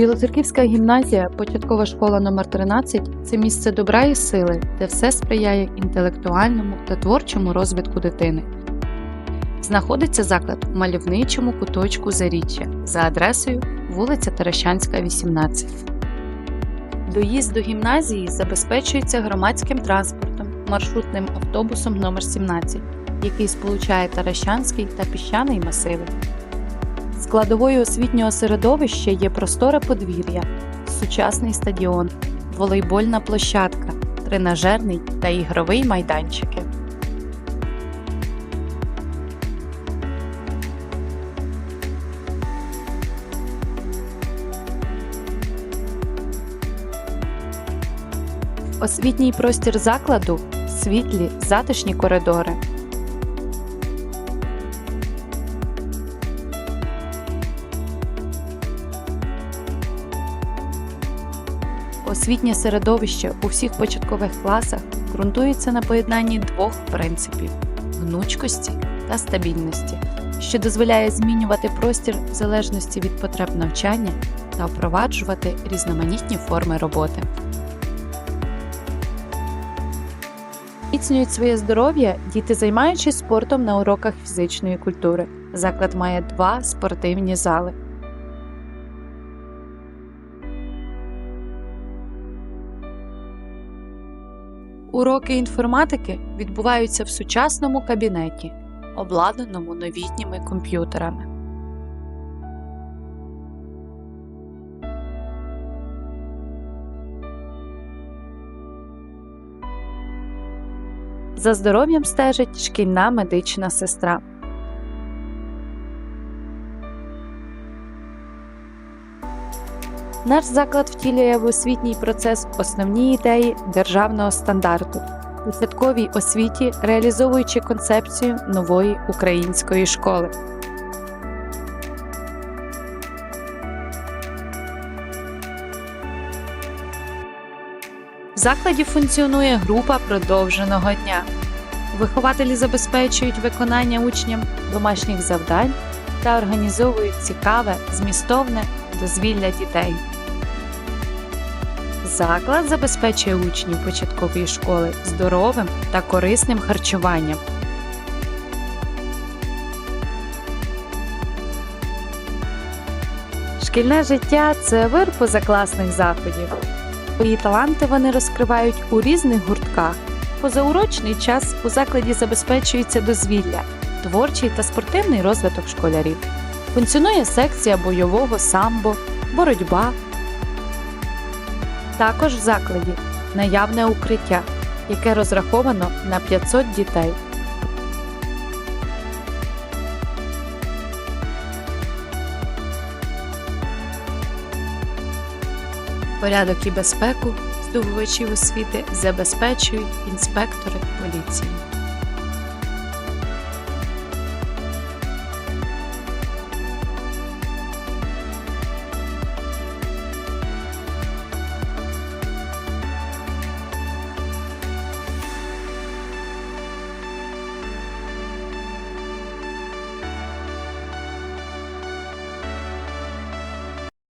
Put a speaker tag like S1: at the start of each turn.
S1: Білоцерківська гімназія, початкова школа номер 13 це місце добра і сили, де все сприяє інтелектуальному та творчому розвитку дитини. Знаходиться заклад у мальовничому куточку Заріччя за адресою вулиця Терещанська, 18. Доїзд до гімназії забезпечується громадським транспортом, маршрутним автобусом номер 17, який сполучає Таращанський та піщаний масиви. Складовою освітнього середовища є просторе подвір'я, сучасний стадіон, волейбольна площадка, тренажерний та ігровий майданчики. Освітній простір закладу світлі затишні коридори. Освітнє середовище у всіх початкових класах ґрунтується на поєднанні двох принципів гнучкості та стабільності, що дозволяє змінювати простір в залежності від потреб навчання та впроваджувати різноманітні форми роботи. Міцнюють своє здоров'я діти, займаючись спортом на уроках фізичної культури. Заклад має два спортивні зали. Уроки інформатики відбуваються в сучасному кабінеті, обладнаному новітніми комп'ютерами. За здоров'ям стежить шкільна медична сестра. Наш заклад втілює в освітній процес основні ідеї державного стандарту у святковій освіті, реалізовуючи концепцію нової української школи. В закладі функціонує група продовженого дня. Вихователі забезпечують виконання учням домашніх завдань та організовують цікаве, змістовне дозвілля дітей. Заклад забезпечує учнів початкової школи здоровим та корисним харчуванням. Шкільне життя це вир позакласних заходів. Свої таланти вони розкривають у різних гуртках. Позаурочний час у закладі забезпечується дозвілля, творчий та спортивний розвиток школярів. Функціонує секція бойового самбо, боротьба. Також в закладі наявне укриття, яке розраховано на 500 дітей. Порядок і безпеку здобувачів освіти забезпечують інспектори поліції.